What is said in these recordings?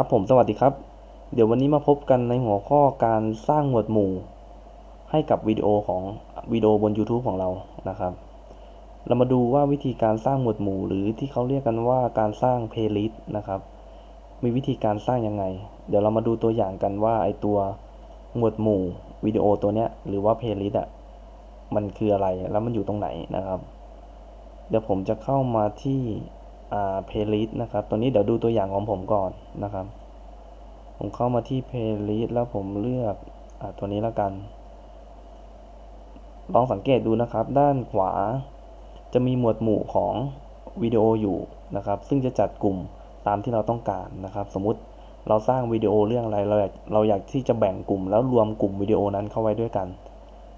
ครับผมสวัสดีครับ เดี๋ยววันนี้มาพบกันในหัวข้อการสร้างหมวดหมู่ ให้กับวิดีโอของวิดีโอบน YouTube ของเรานะครับ เรามาดูว่าวิธีการสร้างหมวดหมู่ หรือที่เขาเรียกกันว่าการสร้างเพลย์ลิสต์นะครับ มีวิธีการสร้างยังไง เดี๋ยวเรามาดูตัวอย่างกันว่าไอตัวหมวดหมู่วิดีโอตัวเนี้ยหรือว่าเพลย์ลิสต์อะมันคืออะไรแล้วมันอยู่ตรงไหนนะครับ เดี๋ยวผมจะเข้ามาที่ อ่า playlist นะครับ ตัวนี้เดี๋ยวดูตัวอย่างของผมก่อนนะครับ ผมเข้ามาที่ playlist แล้วผมเลือกอตัวนี้แล้วกัน ลองสังเกตดูนะครับ ด้านขวา จะมีหมวดหมู่ของวิดีโออยู่นะครับ ซึ่งจะจัดกลุ่มตามที่เราต้องการนะครับ สมมติเราสร้างวิดีโอเรื่องอะไรเราอยากเราอยากที่จะแบ่งกลุ่ม แล้วรวมกลุ่มวิดีโอนั้นเข้าไว้ด้วยกัน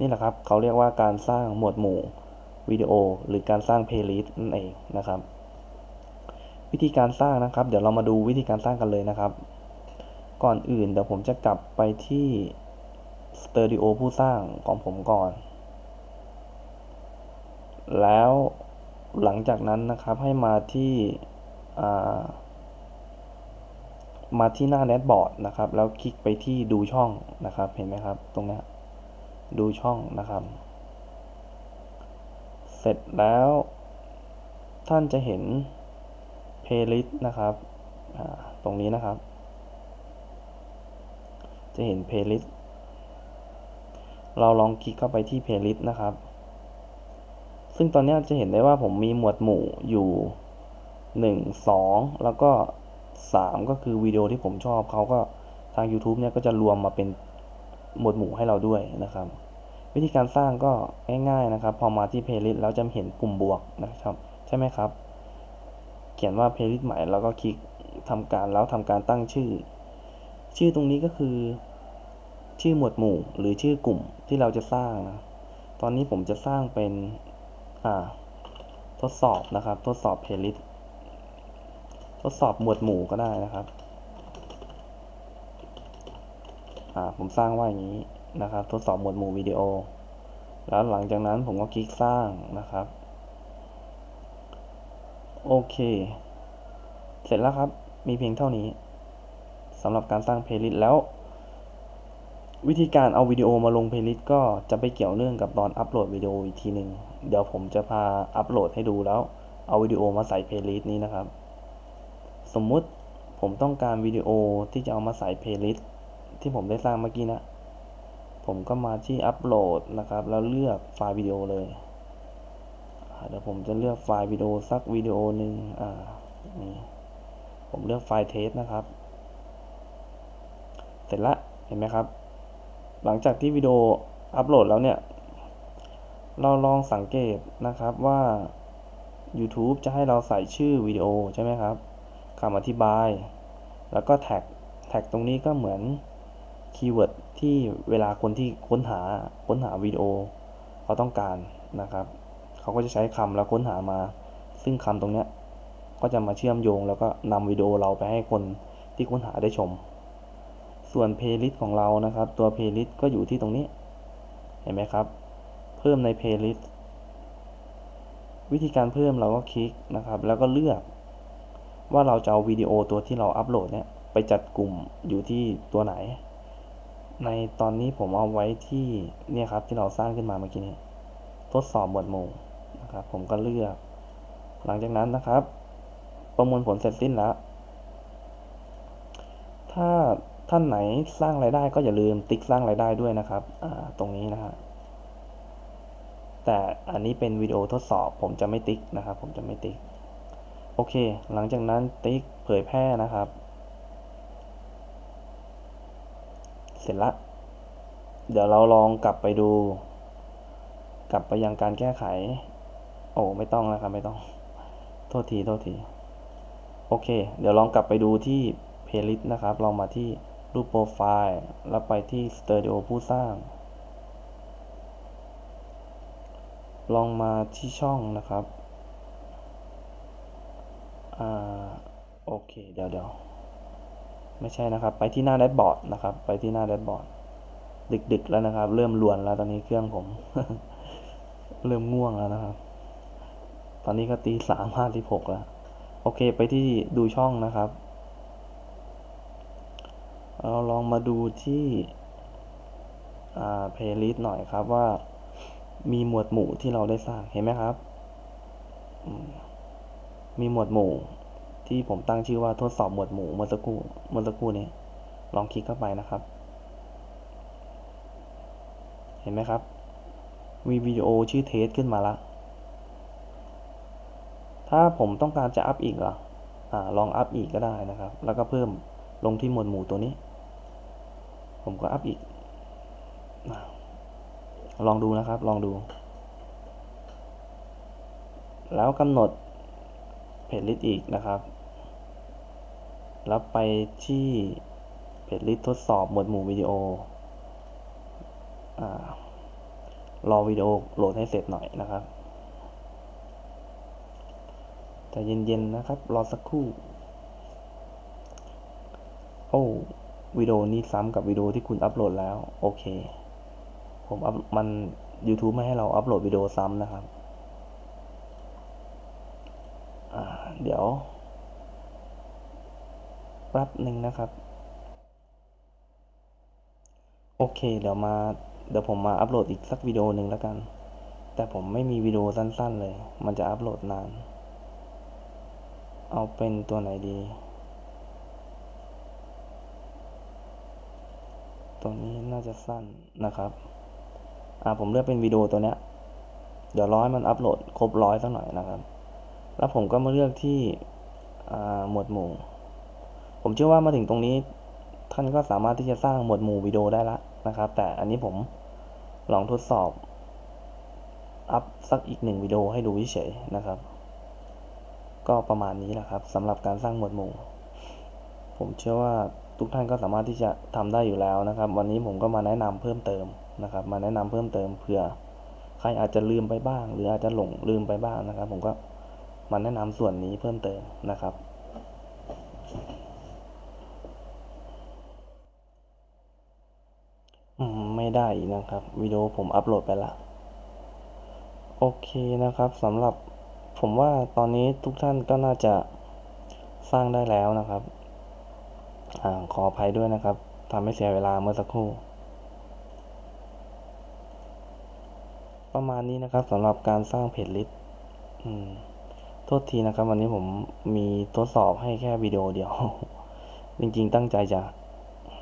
นี่แหละครับ เขาเรียกว่าการสร้างหมวดหมู่วิดีโอหรือการสร้างเพลย์ลิสต์นั่นเองนะครับ วิธีการสร้างนะครับ เดี๋ยวเรามาดูวิธีการสร้างกันเลยนะครับ ก่อนอื่นเดี๋ยวผมจะกลับไปที่สเตอริโอผู้สร้างของผมก่อน แล้วหลังจากนั้นนะครับให้มาที่มาที่หน้าแดชบอร์ดนะครับ แล้วคลิกไปที่ดูช่องนะครับ เห็นไหมครับ ตรงนี้ดูช่องนะครับ เสร็จแล้ว ท่านจะเห็น playlist นะครับ ตรงนี้นะครับ จะเห็น playlist เราลองคลิกเข้าไปที่ playlist นะครับ ซึ่งตอนนี้จะเห็นได้ว่าผมมีหมวดหมู่อยู่ 1 2 แล้วก็ 3 ก็คือวิดีโอที่ผมชอบเขาก็ทาง YouTube เนี่ยก็จะรวมมาเป็นหมวดหมู่ให้เราด้วยนะครับ วิธีการสร้างก็ง่ายๆนะครับ พอมาที่ playlist แล้วจะเห็นปุ่มบวกนะครับ ใช่ไหมครับ ขียนว่า playlist ใหม่แล้วก็คลิกทำการแล้วทำการตั้งชื่อ ชื่อตรงนี้ก็คือ ชื่อหมวดหมู่หรือชื่อกลุ่มที่เราจะสร้างนะตอนนี้ผมจะสร้างเป็นอ่าทดสอบนะครับ ทดสอบ playlist ทดสอบหมวดหมู่ก็ได้นะครับอ่าผมสร้างว่าอย่างนี้นะครับ ทดสอบหมวดหมู่วิดีโอ แล้วหลังจากนั้นผมก็คลิกสร้างนะครับ โอเค เสร็จแล้วครับ มีเพียงเท่านี้สำหรับการสร้างเพลย์ลิสต์แล้ว วิธีการเอาวิดีโอมาลงเพลย์ลิสต์ก็จะไปเกี่ยวเนื่องกับตอนอัปโหลดวิดีโออีกทีหนึ่งเดี๋ยวผมจะพาอัปโหลดให้ดูแล้ว เอาวิดีโอมาใส่เพลย์ลิสต์นี้นะครับ สมมุติผมต้องการวิดีโอที่จะเอามาใส่เพลย์ลิสต์ที่ผมได้สร้างเมื่อกี้นะ ผมก็มาที่อัปโหลดนะครับ แล้วเลือกไฟล์วิดีโอเลย เดี๋ยวผมจะเลือกไฟล์วิดีโอสักวิดีโอหนึ่งอ่านี่ผมเลือกไฟล์เทสนะครับ เสร็จละเห็นไหมครับ หลังจากที่วิดีโออัปโหลดแล้วเนี่ย เราลองสังเกตนะครับว่า YouTube จะให้เราใส่ชื่อวิดีโอใช่ไหมครับคำอธิบาย แล้วก็แท็กแท็กตรงนี้ก็เหมือนคีย์เวิร์ดที่เวลาคนที่ค้นหาค้นหาวิดีโอเขาต้องการนะครับ เขาก็จะใช้คำแล้วค้นหามา ซึ่งคำตรงนี้ก็จะมาเชื่อมโยงแล้วก็นำวิดีโอเราไปให้คนที่ค้นหาได้ชม ส่วนเพลย์ลิสต์ของเรานะครับ ตัวเพลย์ลิสต์ก็อยู่ที่ตรงนี้ เห็นไหมครับ เพิ่มในเพลย์ลิสต์วิธีการเพิ่มเราก็คลิกนะครับ แล้วก็เลือกว่าเราจะเอาวิดีโอตัวที่เราอัปโหลดเนี่ยไปจัดกลุ่มอยู่ที่ตัวไหน ในตอนนี้ผมเอาไว้ที่เนี่ยครับที่เราสร้างขึ้นมาเมื่อกี้นี้ทดสอบหมวดหมู่ ครับ ผมก็เลือก หลังจากนั้นนะครับ ประมวลผลเสร็จสิ้นแล้ว ถ้าท่านไหนสร้างรายได้ก็อย่าลืมติ๊กสร้างรายได้ด้วยนะครับตรงนี้นะฮะแต่อันนี้เป็นวิดีโอทดสอบ ผมจะไม่ติ๊กนะครับ ผมจะไม่ติ๊กโอเค หลังจากนั้นติ๊กเผยแพร่นะครับ เสร็จละเดี๋ยวเราลองกลับไปดู กลับไปยังการแก้ไข อ้ไม่ต้องแล้วครับไม่ต้อง โทษทีโทษที โอเค เดี๋ยวลองกลับไปดูที่ playlist นะครับ ลองมาที่รูปโปรไฟล์ แล้วไปที่ Studio ผู้สร้าง ลองมาที่ช่องนะครับ อ่า โอเค เดี๋ยวเดี๋ยวไม่ใช่นะครับ ไปที่หน้าแดชบอร์ดนะครับ ไปที่หน้าแดชบอร์ด ดึกๆแล้วนะครับ เริ่มลวนแล้วตอนนี้เครื่องผม เริ่มง่วงแล้วนะครับ ตอนนี้ก็ตีสามห้าสิบหกแล้ว โอเคไปที่ดูช่องนะครับ เราลองมาดูที่อ่า playlist หน่อยครับว่ามีหมวดหมู่ที่เราได้สร้างเห็นไหมครับ มีหมวดหมู่ที่ผมตั้งชื่อว่าทดสอบหมวดหมู่เมื่อสักครู่เมื่อสักครู่นี้ลองคลิกเข้าไปนะครับ เห็นไหมครับ มีวิดีโอชื่อเทสขึ้นมาละ ถ้าผมต้องการจะอัพอีกเหรออ่าลองอัพอีกก็ได้นะครับ แล้วก็เพิ่มลงที่หมวดหมู่ตัวนี้ ผมก็อัพอีกอลองดูนะครับ ลองดู แล้วกำหนดเพจลิสต์อีกนะครับ แล้วไปที่เพจลิสต์ทดสอบหมวดหมู่วิดีโออรอวิดีโอโหลดให้เสร็จหน่อยนะครับ แต่เย็นๆนะครับ รอสักครู่ โอ้วิดีโอนี้ซ้ำกับวิดีโอที่คุณอัปโหลดแล้ว โอเค ผมอัพมัน YouTube ไม่ให้เราอัปโหลดวิดีโอซ้ำนะครับเดี๋ยวแป๊บหนึ่งนะครับ โอเค เดี๋ยวมาเดี๋ยวผมมาอัปโหลดอีกสักวิดีโอหนึ่งแล้วกัน แต่ผมไม่มีวิดีโอสั้น ๆ เลย มันจะอัปโหลดนาน เอาเป็นตัวไหนดี ตัวนี้น่าจะสั้นนะครับ อ่าผมเลือกเป็นวิดีโอตัวเนี้ย เดี๋ยวร้อให้มันอัปโหลดครบร้อยสักหน่อยนะครับ แล้วผมก็มาเลือกที่หมวดหมู่ ผมเชื่อว่ามาถึงตรงนี้ ท่านก็สามารถที่จะสร้างหมวดหมู่วิดีโอได้ละนะครับ แต่อันนี้ผมลองทดสอบอัพสักอีกหนึ่งวิดีโอให้ดูเฉยนะครับ ก็ประมาณนี้แหละครับสำหรับการสร้างหมวดหมู่ ผมเชื่อว่าทุกท่านก็สามารถที่จะทำได้อยู่แล้วนะครับ วันนี้ผมก็มาแนะนำเพิ่มเติมนะครับ มาแนะนำเพิ่มเติมเผื่อใครอาจจะลืมไปบ้าง หรืออาจจะหลงลืมไปบ้างนะครับ ผมก็มาแนะนำส่วนนี้เพิ่มเติมนะครับไม่ได้นะครับวิดีโอผมอัปโหลดไปละโอเคนะครับสำหรับ ผมว่าตอนนี้ทุกท่านก็น่าจะสร้างได้แล้วนะครับอขออภัยด้วยนะครับทำให้เสียเวลาเมื่อสักครู่ ประมาณนี้นะครับสำหรับการสร้างเพจลิสต์โทษทีนะครับ วันนี้ผมมีทดสอบให้แค่วิดีโอเดียว จริงๆตั้งใจจะ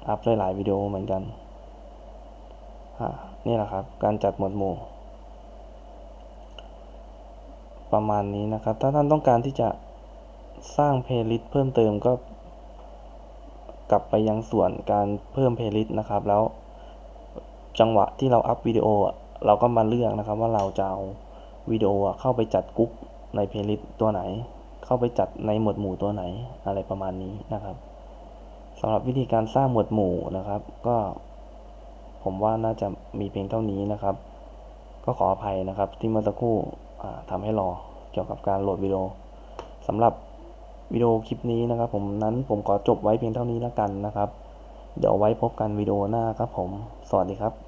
อัพหลายวิดีโอเหมือนกันนี่แหละครับ การจัดหมวดหมู่ ประมาณนี้นะครับ ถ้าท่านต้องการที่จะสร้างเพลย์ลิสต์เพิ่มเติมก็ กลับไปยังส่วนการเพิ่มเพลย์ลิสต์นะครับ แล้วจังหวะที่เราอัพวิดีโอเราก็มาเลือกนะครับว่าเราจะเอาวิดีโอเข้าไปจัดกรุ๊ปในเพลย์ลิสต์ตัวไหน เข้าไปจัดในหมวดหมู่ตัวไหนอะไรประมาณนี้นะครับสำหรับวิธีการสร้างหมวดหมู่นะครับ ก็ ผมว่าน่าจะมีเพียงเท่านี้นะครับ ก็ขออภัยนะครับที่เมื่อสักครู่ ทำให้รอเกี่ยวกับการโหลดวิดีโอสำหรับวิดีโอคลิปนี้นะครับผมนั้นผมขอจบไว้เพียงเท่านี้แล้วกันนะครับ เดี๋ยวไว้พบกันวิดีโอหน้าครับผม สวัสดีครับ